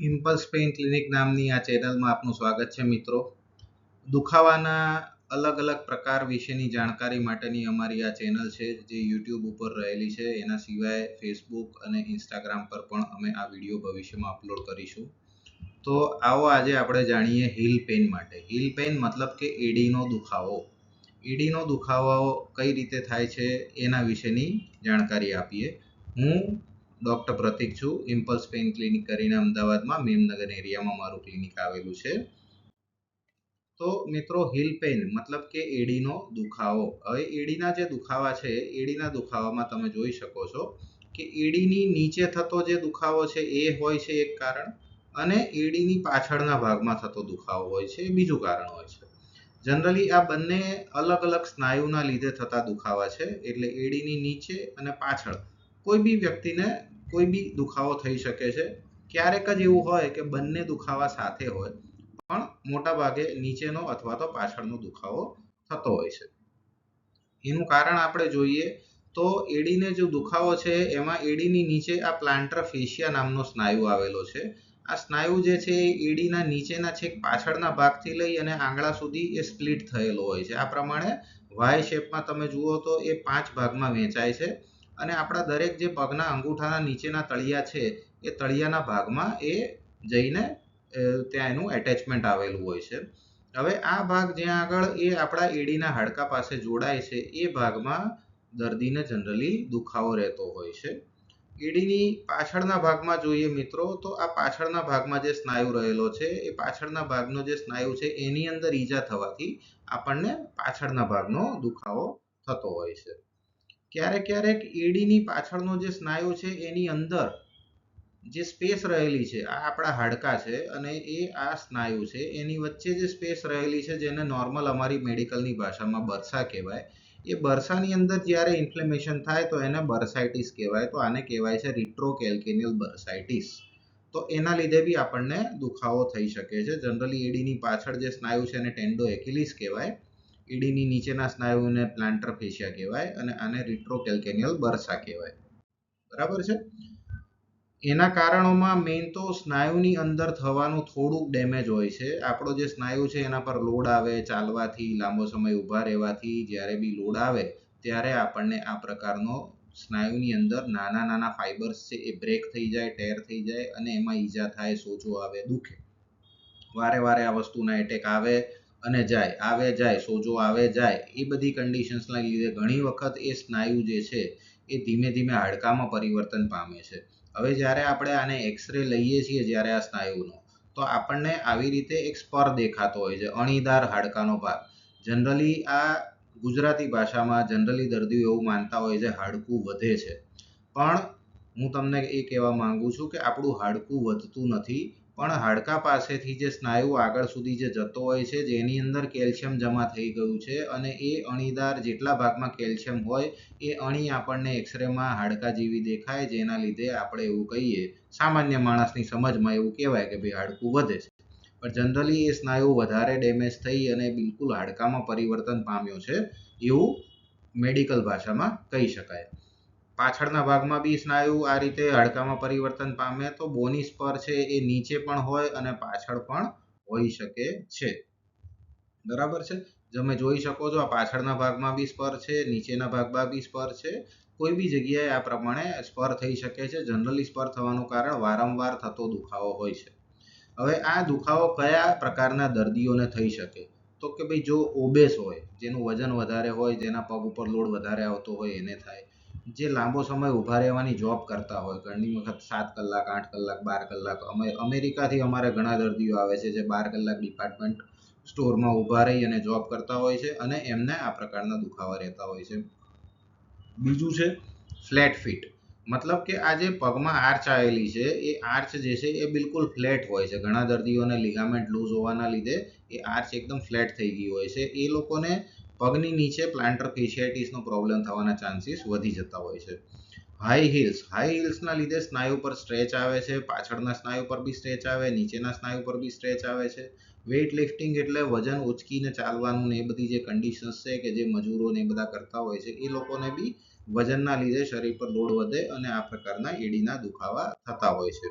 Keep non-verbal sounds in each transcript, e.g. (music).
Impulse pain clinic નામની આ ચેનલમાં આપનું સ્વાગત છે, મિત્રો. દુખાવાના અલગ અલગ પ્રકાર વિશેની જાણકારી માટેની અમારી આ ચેનલ છે, જે યુટ્યુબ ઉપર રહેલી છે. એના સિવાય ફેસબુક અને ઇન્સ્ટાગ્રામ પર પણ અમે આ વીડિયો ભવિષ્યમાં અપલોડ કરીશું. તો આવો આજે આપણે જાણીએ હિલ પેઇન માટે. હિલ પેઇન મતલબ કે એડીનો દુખાવો. એડીનો દુખાવો કઈ રીતે થાય છે, એના વિશેની જાણકારી આપીએ. હું ડૉક્ટર પ્રતિક છું. ઇમ્પલ્સ પેઇન ક્લિનિક કરીને અમદાવાદમાં મેમનગર એરિયામાં મારું ક્લિનિક આવેલું છે. તો મિત્રો હિલ પેઇન મતલબ કે એડીનો દુખાવો. હવે એડીના જે દુખાવા છે, એડીના દુખાવામાં તમે જોઈ શકો છો કે એડીની નીચે થતો જે દુખાવો છે, એ હોય છે એક કારણ અને એડીની પાછળના ભાગમાં થતો દુખાવો હોય છે એ બીજું કારણ હોય છે. જનરલી આ બંને અલગ અલગ સ્નાયુના લીધે થતા દુખાવા છે, એટલે એડીની નીચે અને પાછળ કોઈ બી વ્યક્તિને કોઈ બી દુખાવો થઈ શકે છે. ક્યારેક જ એવું હોય કે બંને દુખાવા સાથે હોય, પણ મોટા ભાગે નીચેનો અથવા તો પાછળનો દુખાવો થતો હોય છે. એનું કારણ આપણે જોઈએ તો એડીને જો દુખાવો છે, એમાં એડીની નીચે આ પ્લાન્ટર ફેશિયા નામનો સ્નાયુ આવેલો છે. આ સ્નાયુ જે છે એ એડીના નીચેના છેક પાછળના ભાગથી લઈ અને આંગળા સુધી એ સ્પ્લિટ થયેલો હોય છે. આ પ્રમાણે વાય શેપમાં તમે જુઓ તો એ પાંચ ભાગમાં વહેંચાય છે. અને આપણા દરેક જે પગના અંગૂઠાના નીચેના તળિયા છે, એ તળિયાના ભાગમાં એ જઈને ત્યાં એનું એટેચમેન્ટ આવેલું હોય છે. હવે આ ભાગ જ્યાં આગળ એ આપણા એડીના હાડકા પાસે જોડાય છે, એ ભાગમાં દર્દીને જનરલી દુખાવો રહેતો હોય છે. એડીની પાછળના ભાગમાં જોઈએ મિત્રો, તો આ પાછળના ભાગમાં જે સ્નાયુ રહેલો છે, એ પાછળના ભાગનો જે સ્નાયુ છે, એની અંદર ઈજા થવાથી આપણને પાછળના ભાગનો દુખાવો થતો હોય છે. ક્યારેક ક્યારેક એડીની પાછળનો જે સ્નાયુ છે, એની અંદર જે સ્પેસ રહેલી છે, આ આપણા હાડકા છે અને એ આ સ્નાયુ છે, એની વચ્ચે જે સ્પેસ રહેલી છે, જેને નોર્મલ અમારી મેડિકલની ભાષામાં બરસા કહેવાય, એ બરસાની અંદર જ્યારે ઇન્ફ્લેમેશન થાય તો એને બરસાઇટિસ કહેવાય, તો આને કહેવાય છે રિટ્રોકેલ્કેનિયલ બરસાઇટિસ. તો એના લીધે બી આપણને દુખાવો થઈ શકે છે. જનરલી એડીની પાછળ જે સ્નાયુ છે એને ટેન્ડો એક્યુલિસ કહેવાય. ઈડીની નીચેના સ્નાયુને પ્લાન્ટર ફેશિયા કહેવાય અને આને રિટ્રોકેલ્કેનિયલ બરસા કહેવાય. બરાબર છે? એના કારણોમાં મેઇન તો સ્નાયુની અંદર થવાનું થોડુંક ડેમેજ હોય છે. આપણો જે સ્નાયુ છે, એના પર લોડ આવે, ચાલવાથી, લાંબો સમય ઊભા રહેવાથી, જ્યારે બી લોડ આવે, ત્યારે આપણને આ પ્રકારનો સ્નાયુની અંદર નાના નાના ફાઇબર્સ છે, એ બ્રેક થઈ જાય ટેર થઈ જાય અને એમાં ઈજા થાય, સોજો આવે, દુખે. વારે વારે આ વસ્તુના એટેક આવે અને જાય, આવે જાય, સોજો આવે જાય, એ બધી કન્ડિશન્સના લીધે ઘણી વખત એ સ્નાયુ જે છે, એ ધીમે ધીમે હાડકામાં પરિવર્તન પામે છે. હવે જ્યારે આપણે આને એક્સરે લઈએ છીએ જ્યારે આ સ્નાયુનો, તો આપણને આવી રીતે એક સ્પર દેખાતો હોય છે, અણીદાર હાડકાનો ભાગ. જનરલી આ ગુજરાતી ભાષામાં જનરલી દર્દીઓ એવું માનતા હોય છે, હાડકું વધે છે. પણ હું તમને એ કહેવા માંગુ છું કે આપણું હાડકું વધતું નથી પણ હાડકા પાસેથી જે સ્નાયુ આગળ સુધી જે જતો હોય છે, જેની અંદર કેલ્શિયમ જમા થઈ ગયું છે અને એ અણીદાર જેટલા ભાગમાં કેલ્શિયમ હોય, એ અણી આપણને એક્સરેમાં હાડકા જેવી દેખાય, જેના લીધે આપણે એવું કહીએ, સામાન્ય માણસની સમજમાં એવું કહેવાય કે ભાઈ હાડકું વધે છે. પણ જનરલી એ સ્નાયુ વધારે ડેમેજ થઈ અને બિલકુલ હાડકામાં પરિવર્તન પામ્યો છે, એવું મેડિકલ ભાષામાં કહી શકાય. પાછળના ભાગમાં બી સ્નાયુ આ રીતે હાડકામાં પરિવર્તન પામે તો બોની સ્પર છે એ નીચે પણ હોય અને પાછળ પણ હોઈ શકે છે. બરાબર છે? તમે જોઈ શકો છો આ પાછળના ભાગમાં બી સ્પર છે, નીચેના ભાગમાં બી સ્પર છે. કોઈ બી જગ્યાએ આ પ્રમાણે સ્પર થઈ શકે છે. જનરલી સ્પર થવાનું કારણ વારંવાર થતો દુખાવો હોય છે. હવે આ દુખાવો કયા પ્રકારના દર્દીઓને થઈ શકે? તો કે ભાઈ જો ઓબેસ હોય, જેનું વજન વધારે હોય, જેના પગ ઉપર લોડ વધારે આવતો હોય, એને થાય. જે લાંબો સમય ઊભા રહેવાની જોબ કરતા હોય, ઘણી વખત સાત કલાક, આઠ કલાક, બાર કલાક, અમે અમેરિકાથી અમારે ઘણા દર્દીઓ આવે છે જે બાર કલાક ડિપાર્ટમેન્ટ સ્ટોરમાં ઊભા રહી અને જોબ કરતા હોય છે અને એમને આ પ્રકારના દુખાવા રહેતા હોય છે. બીજું છે ફ્લેટ ફીટ મતલબ કે આ જે પગમાં આર્ચ આવેલી છે, એ આર્ચ જે છે એ બિલકુલ ફ્લેટ હોય છે. ઘણા દર્દીઓને લિગામેન્ટ લૂઝ હોવાના લીધે એ આર્ચ એકદમ ફ્લેટ થઈ ગઈ હોય છે. એ લોકોને પગની નીચે પ્લાન્ટર ફેશિયાઇટિસનો પ્રોબ્લેમ થવાના ચાન્સીસ વધી જતા હોય છે. હાઈ હિલ્સ હાઈ હિલ્સના લીધે સ્નાયુ પર સ્ટ્રેચ આવે છે, પાછળના સ્નાયુ પર બી સ્ટ્રેચ આવે, નીચેના સ્નાયુ પર બી સ્ટ્રેચ આવે છે. વેઇટ લિફ્ટિંગ એટલે વજન ઉચકીને ચાલવાનું ને એ બધી જે કન્ડિશન્સ છે કે જે મજૂરો ને એ બધા કરતા હોય છે, એ લોકોને બી વજનના લીધે શરીર પર લોડ વધે અને આ પ્રકારના એડીના દુખાવા થતા હોય છે.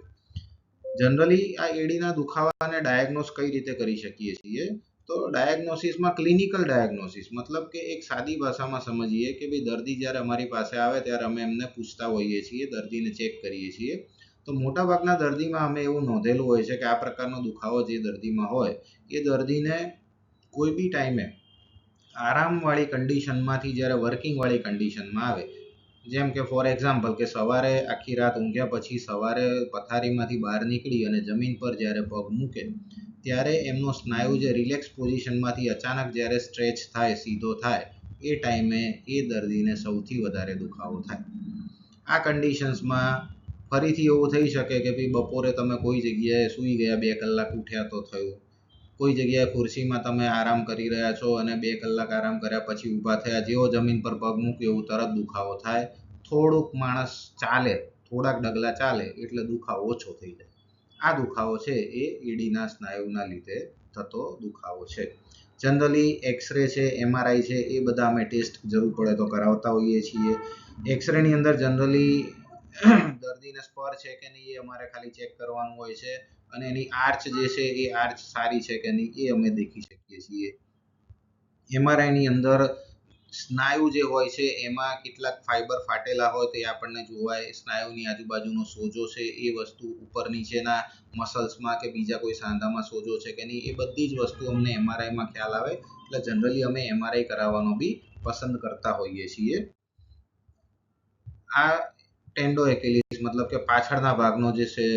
જનરલી આ એડીના દુખાવાને ડાયગ્નોસ કઈ રીતે કરી શકીએ છીએ? તો ડાયગ્નોસિસમાં ક્લિનિકલ ડાયગ્નોસિસ મતલબ કે એક સાદી ભાષામાં સમજીએ કે ભાઈ દર્દી જ્યારે અમારી પાસે આવે ત્યારે અમે એમને પૂછતા હોઈએ છીએ, દર્દીને ચેક કરીએ છીએ. તો મોટાભાગના દર્દીમાં અમે એવું નોંધેલું હોય છે કે આ પ્રકારનો દુખાવો જે દર્દીમાં હોય, એ દર્દીને કોઈ બી ટાઈમે આરામવાળી કન્ડિશનમાંથી જ્યારે વર્કિંગવાળી કન્ડિશનમાં આવે, જેમ કે ફોર એક્ઝામ્પલ કે સવારે આખી રાત ઊંઘ્યા પછી સવારે પથારીમાંથી બહાર નીકળી અને જમીન પર જ્યારે પગ મૂકે ત્યારે એમનો સ્નાયુ જે રિલેક્સ પોઝિશનમાંથી અચાનક જ્યારે સ્ટ્રેચ થાય, સીધો થાય, એ ટાઈમે એ દર્દીને સૌથી વધારે દુખાવો થાય. આ કન્ડિશન્સમાં ફરીથી એવું થઈ શકે કે ભાઈ બપોરે તમે કોઈ જગ્યાએ સૂઈ ગયા, બે કલાક ઉઠ્યા તો થયું. કોઈ જગ્યાએ ખુરશીમાં તમે આરામ કરી રહ્યા છો અને બે કલાક આરામ કર્યા પછી ઊભા થયા, જેવો જમીન પર પગ મૂક્યો એવું તરત દુખાવો થાય. થોડુંક માણસ ચાલે, થોડાક ડગલા ચાલે, એટલે દુખાવો ઓછો થઈ જાય. આ દુખાવો છે એ ઈડીના સ્નાયુના લીધે થતો દુખાવો છે. જનરલી એક્સરે છે એમઆરઆઈ છે, એ બધા અમે ટેસ્ટ જરૂર પડે તો કરાવતા હોઈએ છીએ. એક્સરેની અંદર જનરલી (coughs) દર્દીને સ્પર છે કે નહીં એ અમારે ખાલી ચેક કરવાનું હોય છે અને એની આર્ચ જે છે એ આર્ચ સારી છે કે નહીં એ અમે દેખી શકીએ છીએ. એમઆરઆઈની અંદર સ્નાયુ જે હોય છે, એમાં કેટલાક ફાઈબર ફાટેલા હોય તો એ આપણને જોવાય. સ્નાયુની આજુબાજુનો સોજો છે, એ વસ્તુ ઉપર નીચેના મસલ્સમાં કે બીજા કોઈ સાંધામાં સોજો છે કે નહીં, એ બધી જ વસ્તુ અમને એમઆરઆઈમાં ખ્યાલ આવે. એટલે જનરલી અમે એમઆરઆઈ કરાવવાનો બી પસંદ કરતા હોઈએ છીએ. આ ટેન્ડો એકેલિસ મતલબ કે પાછળના ભાગનો જે છે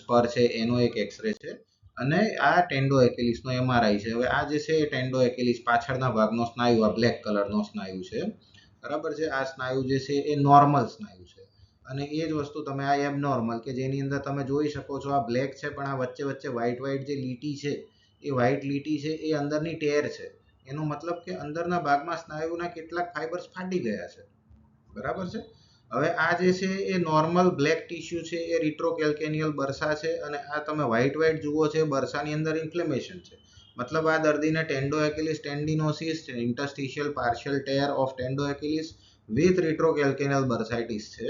સ્પર છે, એનો એક એક્સરે છે. અને આ ટેન્ડો એકેલિસનો એમઆરઆઈ છે. હવે આ જે છે એ ટેન્ડો એકેલિસ પાછળના ભાગનો સ્નાયુ, આ બ્લેક કલરનો સ્નાયુ છે. બરાબર છે? આ સ્નાયુ જે છે એ નોર્મલ સ્નાયુ છે. અને એ જ વસ્તુ તમે આ એબનોર્મલ કે જેની અંદર તમે જોઈ શકો છો આ બ્લેક છે, પણ આ વચ્ચે વચ્ચે વ્હાઇટ વ્હાઇટ જે લીટી છે, એ વ્હાઇટ લીટી છે, એ અંદરની ટેર છે. એનો મતલબ કે અંદરના ભાગમાં સ્નાયુના કેટલાક ફાઇબર્સ ફાટી ગયા છે. બરાબર છે? હવે આ જે છે એ નોર્મલ બ્લેક ટિશ્યુ છે, એ રિટ્રોકેલ્કેનિયલ બરસા છે અને આ તમે વ્હાઇટ વ્હાઇટ જુઓ છો બરસાની અંદર ઇન્ફ્લેમેશન છે. મતલબ આ દર્દીને tendo achilles tendinosis interstitial partial tear of tendo achilles with retrocalcaneal bursitis છે.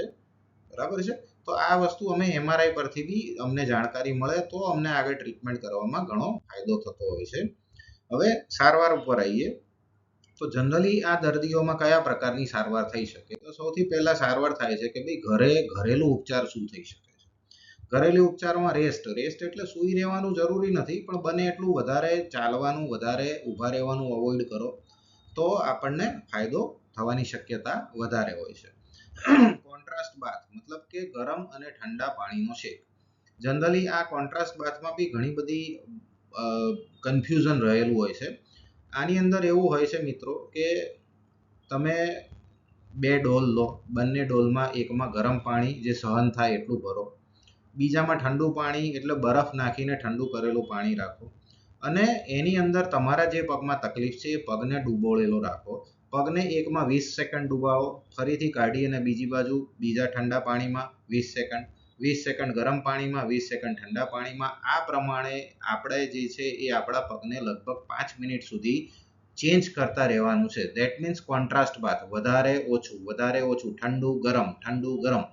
બરાબર છે? તો આ વસ્તુ અમે એમઆરઆઈ પરથી બી અમને જાણકારી મળે તો અમને આગળ ટ્રીટમેન્ટ કરવામાં ઘણો ફાયદો થતો હોય છે. હવે સારવાર ઉપર આવીએ. તો જનરલી આ દર્દીઓમાં કયા પ્રકારની સારવાર થઈ શકે? સૌથી પહેલા સારવાર થાય છે કે ભાઈ ઘરે ઘરેલું ઉપચાર શું થઈ શકે છે? ઘરેલું ઉપચારમાં રેસ્ટ રેસ્ટ એટલે સૂઈ રહેવાનું જરૂરી નથી, પણ બને એટલું વધારે ચાલવાનું, વધારે ઊભા રહેવાનું અવોઇડ કરો, તો આપણને ફાયદો થવાની શક્યતા વધારે હોય છે. કોન્ટ્રાસ્ટ બાથ મતલબ કે ગરમ અને ઠંડા પાણીનો શેક જનરલી આ કોન્ટ્રાસ્ટ બાથમાં બી ઘણી બધી કન્ફ્યુઝન રહેલું હોય છે. આની અંદર એવું હોય છે મિત્રો કે તમે બે ડોલ લો, બંને ડોલમાં એકમાં ગરમ પાણી જે સહન થાય એટલું ભરો. બીજામાં ઠંડુ પાણી એટલે બરફ નાખીને ઠંડુ કરેલું પાણી રાખો. અને એની અંદર તમારા જે પગમાં તકલીફ છે એ પગને ડૂબોળેલો રાખો. પગને એકમાં વીસ સેકન્ડ ડૂબાવો, ફરીથી કાઢી અને બીજી બાજુ બીજા ઠંડા પાણીમાં વીસ સેકન્ડ. વીસ સેકન્ડ ગરમ પાણીમાં, વીસ સેકન્ડ ઠંડા પાણીમાં. આ પ્રમાણે આપણે જે છે એ આપણા પગને લગભગ પાંચ મિનિટ સુધી ચેન્જ કરતા રહેવાનું છે. દેટ મીન્સ કોન્ટ્રાસ્ટ બાથ વધારે ઓછું વધારે ઓછું, ઠંડુ, ગરમ ઠંડુ, ગરમ.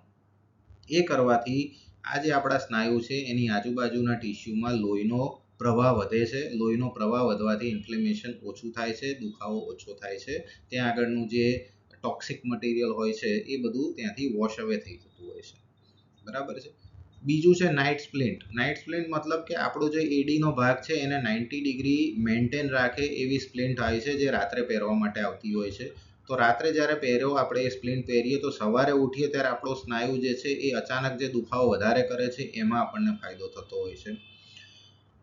એ કરવાથી આ જે આપણા સ્નાયુ છે, એની આજુબાજુના ટીસ્યુમાં લોહીનો પ્રવાહ વધે છે. લોહીનો પ્રવાહ વધવાથી ઇન્ફ્લેમેશન ઓછું થાય છે, દુખાવો ઓછો થાય છે. ત્યાં આગળનું જે ટોક્સિક મટીરિયલ હોય છે, એ બધું ત્યાંથી વોશ અવે થઈ જતું હોય છે. બરાબર છે? બીજું છે નાઇટ સ્પ્લિન્ટ નાઇટ સ્પ્લિન્ટ મતલબ કે આપણો જે એડીનો ભાગ છે એને નાઇન્ટી ડિગ્રી મેન્ટેન રાખે એવી સ્પ્લિન્ટ હોય છે જે રાત્રે પહેરવા માટે આવતી હોય છે. તો રાત્રે જ્યારે પહેર્યો, આપણે એ સ્પ્લિન્ટ પહેરીએ, તો સવારે ઉઠીએ ત્યારે આપણો સ્નાયુ જે છે એ અચાનક જે દુખાવો વધારે કરે છે, એમાં આપણને ફાયદો થતો હોય છે.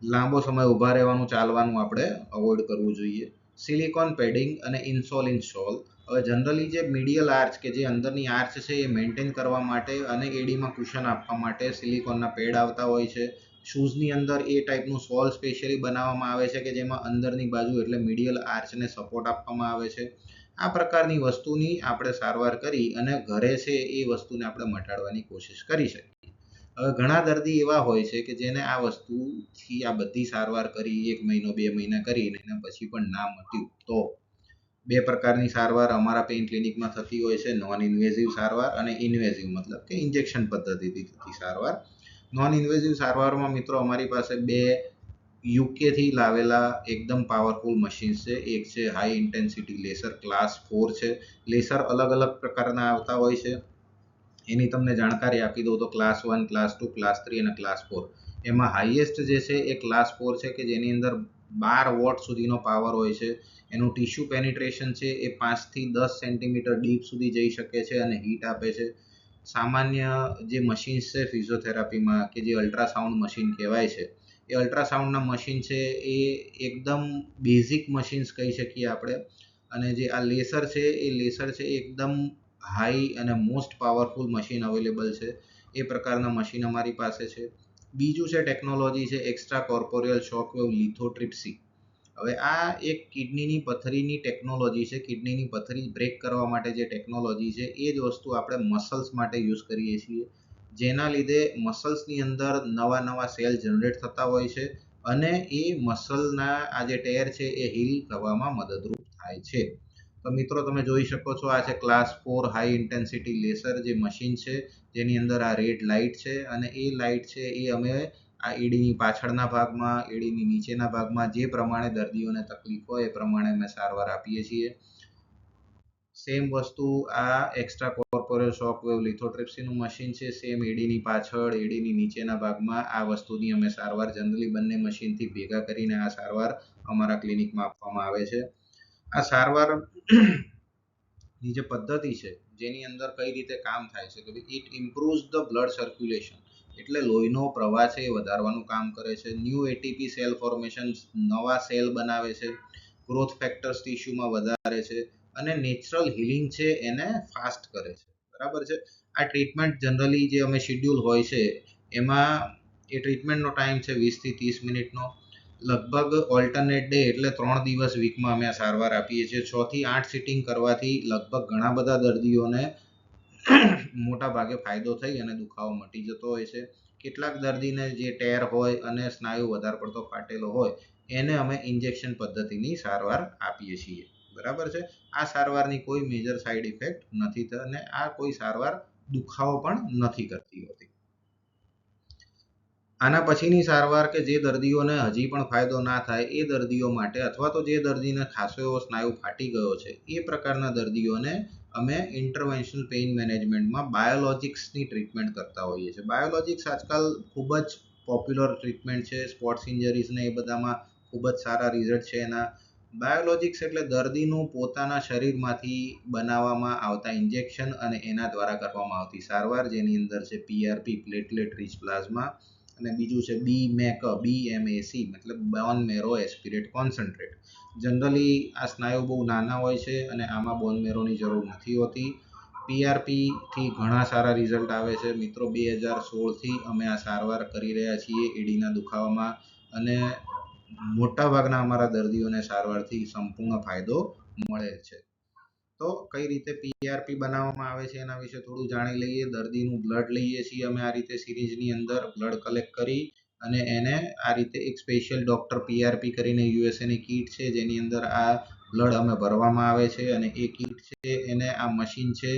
લાંબો સમય ઊભા રહેવાનું, ચાલવાનું આપણે અવોઇડ કરવું જોઈએ. સિલિકોન પેડિંગ અને ઇન્સોલિન શોલ હવે જનરલી જે મીડિયલ આર્ચ કે જે અંદરની આર્ચ છે એ મેન્ટેન કરવા માટે અને એડીમાં કુશન આપવા માટે સિલિકોનના પેડ આવતા હોય છે. શૂઝની અંદર એ ટાઈપનું સોલ સ્પેશિયલી બનાવવામાં આવે છે કે જેમાં અંદરની બાજુ એટલે મીડિયલ આર્ચને સપોર્ટ આપવામાં આવે છે. આ પ્રકારની વસ્તુની આપણે સારવાર કરી અને ઘરે છે એ વસ્તુને આપણે મટાડવાની કોશિશ કરી શકીએ. હવે ઘણા દર્દી એવા હોય છે કે જેને આ વસ્તુથી આ બધી સારવાર કરી, એક મહિનો, બે મહિના કરી એના પછી પણ ના મટ્યું તો બે પ્રકારની સારવાર અમારા પેઇન ક્લિનિકમાં થતી હોય છે નોન ઇન્વેઝિવ સારવાર અને ઇન્વેઝિવ મતલબ કે ઇન્જેક્શન પદ્ધતિથી થતી સારવાર. નોન ઇન્વેઝિવ સારવારમાં મિત્રો અમારી પાસે બે યુકેથી લાવેલા એકદમ પાવરફુલ મશીન્સ છે. એક છે high intensity laser class four છે. લેસર અલગ અલગ પ્રકારના આવતા હોય છે. એની તમને જાણકારી આપી દઉં તો class one class two class three અને ક્લાસ ફોર એમાં હાઈએસ્ટ જે છે એ ક્લાસ ફોર છે કે જેની અંદર બાર વોટ સુધીનો પાવર હોય છે. એનું ટિશ્યુ પેનિટ્રેશન છે એ પાંચથી દસ સેન્ટીમીટર ડીપ સુધી જઈ શકે છે અને હીટ આપે છે. સામાન્ય જે મશીન્સ છે ફિઝિયોથેરાપીમાં કે જે અલ્ટ્રાસાઉન્ડ મશીન કહેવાય છે, એ અલ્ટ્રાસાઉન્ડના મશીન છે એ એકદમ બેઝિક મશીન્સ કહી શકીએ આપણે. અને જે આ લેસર છે, એ લેસર છે એકદમ હાઈ અને મોસ્ટ પાવરફુલ મશીન અવેલેબલ છે. એ પ્રકારના મશીન અમારી પાસે છે. બીજું છે ટેકનોલોજી છે એક્સ્ટ્રા કોર્પોરિયલ શોકવેવ લિથોટ્રિપ્સી હવે આ એક કિડનીની પથરીની ટેકનોલોજી છે. કિડનીની પથરી બ્રેક કરવા માટે જે ટેકનોલોજી છે, એ જ વસ્તુ આપણે મસલ્સ માટે યુઝ કરીએ છીએ. જેના લીધે મસલ્સની અંદર નવા નવા સેલ જનરેટ થતા હોય છે અને એ મસલના આ જે ટેર છે, એ હીલ થવામાં મદદરૂપ થાય છે. તો મિત્રો, તમે જોઈ શકો છો આ છે class four high intensity laser જે મશીન છે, જેની અંદર આ રેડ લાઇટ છે અને એ લાઇટ છે એ અમે આ એડીની પાછળના ભાગમાં એડીની નીચેના ભાગમાં જે પ્રમાણે દર્દીઓને તકલીફ હોય એ પ્રમાણે અમે સારવાર આપીએ છીએ. સેમ વસ્તુ આ એક્સ્ટ્રા કોર્પોરેલ શોકવેવ લિથોટ્રિપ્સીનું મશીન છે. સેમ એડીની પાછળ એડીની નીચેના ભાગમાં આ વસ્તુની અમે સારવાર જનરલી બંને મશીનથી ભેગા કરીને આ સારવાર અમારા ક્લિનિકમાં આપવામાં આવે છે. આ સારવારની જે પદ્ધતિ છે, જેની અંદર કઈ રીતે કામ થાય છે કે it improves the blood circulation એટલે લોહીનો પ્રવાહ છે એ વધારવાનું કામ કરે છે. ન્યૂ એટીપી સેલ ફોર્મેશન નવા સેલ બનાવે છે. ગ્રોથ ફેક્ટર્સ ટિશ્યુમાં વધારે છે. અને નેચરલ હિલિંગ છે એને ફાસ્ટ કરે છે. બરાબર છે? આ ટ્રીટમેન્ટ જનરલી જે અમે શેડ્યુલ હોય છે, એમાં એ ટ્રીટમેન્ટનો ટાઈમ છે વીસથી ત્રીસ મિનિટનો લગભગ ઓલ્ટરનેટ ડે એટલે ત્રણ દિવસ વીકમાં અમે આ સારવાર આપીએ છીએ. છથી આઠ સિટિંગ કરવાથી લગભગ ઘણા બધા દર્દીઓને મોટા ભાગે ફાયદો થઈ અને દુખાવો મટી જતો હોય છે. કેટલાક દર્દીને જે ટેર હોય અને સ્નાયુ વધારે પડતો ફાટેલો હોય, એને અમે ઇન્જેક્શન પદ્ધતિની સારવાર આપીએ છીએ. બરાબર છે? આ સારવારની કોઈ મેજર સાઇડ ઇફેક્ટ નથી અને આ કોઈ સારવાર દુખાવો પણ નથી કરતી હોતી. આના પછીની સારવાર કે જે દર્દીઓને હજી પણ ફાયદો ના થાય એ દર્દીઓ માટે અથવા તો જે દર્દીને ખાસો એવો સ્નાયુ ફાટી ગયો છે, એ પ્રકારના દર્દીઓને અમે ઇન્ટરવેન્શનલ પેઇન મેનેજમેન્ટમાં બાયોલોજિક્સની ટ્રીટમેન્ટ કરતા હોઈએ છીએ. બાયોલોજિક્સ આજકાલ ખૂબ જ પોપ્યુલર ટ્રીટમેન્ટ છે સ્પોર્ટ્સ ઇન્જરીઝને એ બધામાં ખૂબ જ સારા રિઝલ્ટ છે એના. બાયોલોજિક્સ એટલે દર્દીનું પોતાના શરીરમાંથી બનાવવામાં આવતા ઇન્જેક્શન અને એના દ્વારા કરવામાં આવતી સારવાર જેની અંદર છે પીઆરપી પ્લેટલેટ રિચ પ્લાઝમા અને બીજું છે બી make B M A C, મતલબ બોન મેરો એસ્પિરેટ કોન્સન્ટ્રેટ. જનરલી આ સ્નાયુ બહુ નાના હોય છે અને આમાં બોન મેરોની જરૂર નથી હોતી. પીઆરપીથી ઘણા સારા રિઝલ્ટ આવે છે. મિત્રો, બે હજાર સોળથી અમે આ સારવાર કરી રહ્યા છીએ એડીના દુખાવામાં અને મોટાભાગના અમારા દર્દીઓને સારવારથી સંપૂર્ણ ફાયદો મળે છે. તો કઈ રીતે પીઆરપી બનાવવામાં આવે છે એના વિશે થોડું જાણી લઈએ. દર્દીનું બ્લડ લઈએ છીએ અમે આ રીતે સિરીઝની અંદર બ્લડ કલેક્ટ કરી અને એને આ રીતે એક સ્પેશિયલ ડોક્ટર પીઆરપી કરીને યુએસએની કીટ છે, જેની અંદર આ બ્લડ અમે ભરવામાં આવે છે અને એ કીટ છે એને આ મશીન છે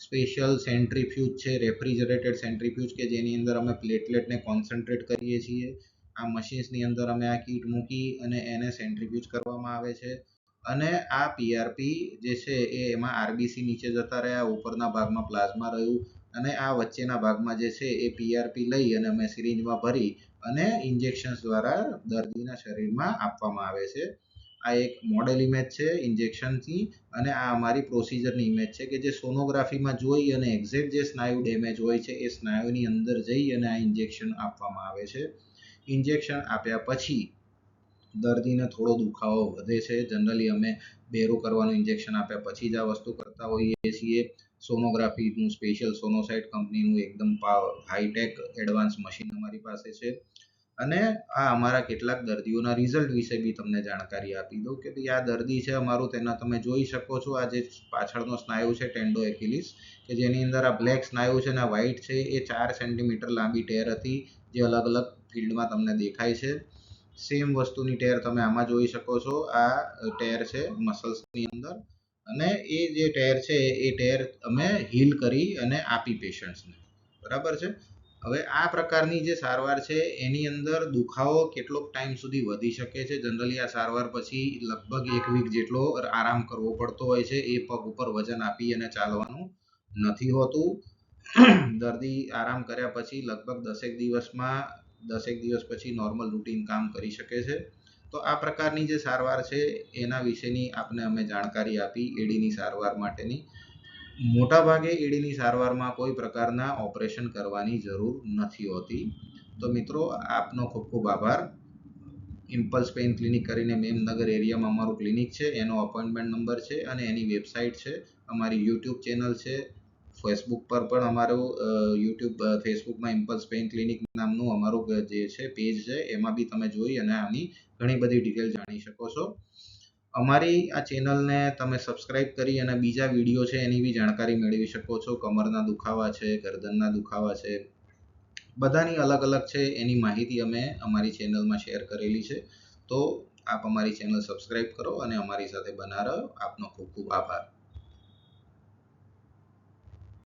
સ્પેશિયલ સેન્ટ્રીફ્યુજ છે રેફ્રિજરેટેડ સેન્ટ્રીફ્યુજ કે જેની અંદર અમે પ્લેટલેટને કોન્સન્ટ્રેટ કરીએ છીએ. આ મશીન્સની અંદર અમે આ કીટ મૂકી અને એને સેન્ટ્રીફ્યુજ કરવામાં આવે છે. અને આ પીઆરપી જે છે એ એમાં આરબીસી નીચે જતા રહ્યા, ઉપરના ભાગમાં પ્લાઝમા રહ્યું અને આ વચ્ચેના ભાગમાં જે છે એ પીઆરપી લઈ અને અમે સિરિંજમાં ભરી અને ઇન્જેક્શન્સ દ્વારા દર્દીના શરીરમાં આપવામાં આવે છે. આ એક મોડેલ ઇમેજ છે ઇન્જેક્શનથી અને આ અમારી પ્રોસિજરની ઇમેજ છે કે જે સોનોગ્રાફીમાં જોઈ અને એક્ઝેક્ટ જે સ્નાયુ ડેમેજ હોય છે એ સ્નાયુની અંદર જઈ અને આ ઇન્જેક્શન આપવામાં આવે છે. ઇન્જેક્શન આપ્યા પછી દર્દીને થોડો દુખાવો વધે છે. જનરલી અમે બેરું કરવાનું ઇન્જેક્શન આપ્યા પછી જ આ વસ્તુ કરતા હોઈએ છીએ. સોનોગ્રાફીનું સ્પેશિયલ સોનોસાઇટ કંપનીનું એકદમ હાઈટેક એડવાન્સ મશીન અમારી પાસે છે. અને આ અમારા કેટલાક દર્દીઓના રિઝલ્ટ વિશે બી તમને જાણકારી આપી દઉં કે ભાઈ આ દર્દી છે અમારું, તેના તમે જોઈ શકો છો આ જે પાછળનો સ્નાયુ છે ટેન્ડો એક્યુલિસ કે જેની અંદર આ બ્લેક સ્નાયુ છે અને વ્હાઇટ છે, એ ચાર સેન્ટીમીટર લાંબી ટેર હતી, જે અલગ અલગ ફિલ્ડમાં તમને દેખાય છે. સેમ વસ્તુની ટેર તમે આમાં જોઈ શકો છો. આ ટેર છે મસલ્સની અંદર. અને એ જે ટેર છે, એ ટેર અમે હીલ કરી અને આપી પેશન્ટ્સને બરાબર છે? હવે આ પ્રકારની જે સારવાર છે, એની અંદર દુખાવો કેટલોક ટાઈમ સુધી વધી શકે છે. જનરલી આ સારવાર પછી લગભગ એક વીક જેટલો આરામ કરવો પડતો હોય છે. એ પગ ઉપર વજન આપી અને ચાલવાનું નથી હોતું. (clears throat) દર્દી આરામ કર્યા પછી લગભગ દસેક દિવસમાં દસેક દિવસ પછી નોર્મલ રૂટીન કામ કરી શકે છે. તો આ પ્રકારની જે સારવાર છે, એના વિશેની આપને અમે જાણકારી આપી એડીની સારવાર માટેની. મોટાભાગે એડીની સારવારમાં કોઈ પ્રકારના ઓપરેશન કરવાની જરૂર નથી હોતી. તો મિત્રો, આપનો ખૂબ ખૂબ આભાર. ઇમ્પલ્સ પેઇન ક્લિનિક કરીને મેમનગર એરિયામાં અમારું ક્લિનિક છે. એનો અપોઇન્ટમેન્ટ નંબર છે અને એની વેબસાઇટ છે. અમારી યુટ્યુબ ચેનલ છે. ફેસબુક પર પણ અમારું યુટ્યુબ ફેસબુકમાં ઇમ્પલ્સ પેઇન ક્લિનિક નામનું અમારું જે છે પેજ છે, એમાં બી તમે જોઈ અને આની ઘણી બધી ડિટેલ જાણી શકો છો. અમારી આ ચેનલને તમે સબસ્ક્રાઇબ કરી અને બીજા વીડિયો છે, એની બી જાણકારી મેળવી શકો છો. કમરના દુખાવા છે, ગરદનના દુખાવા છે, બધાની અલગ અલગ છે, એની માહિતી અમે અમારી ચેનલમાં શેર કરેલી છે. તો આપ અમારી ચેનલ સબસ્ક્રાઇબ કરો અને અમારી સાથે બના રહો. આપનો ખૂબ ખૂબ આભાર.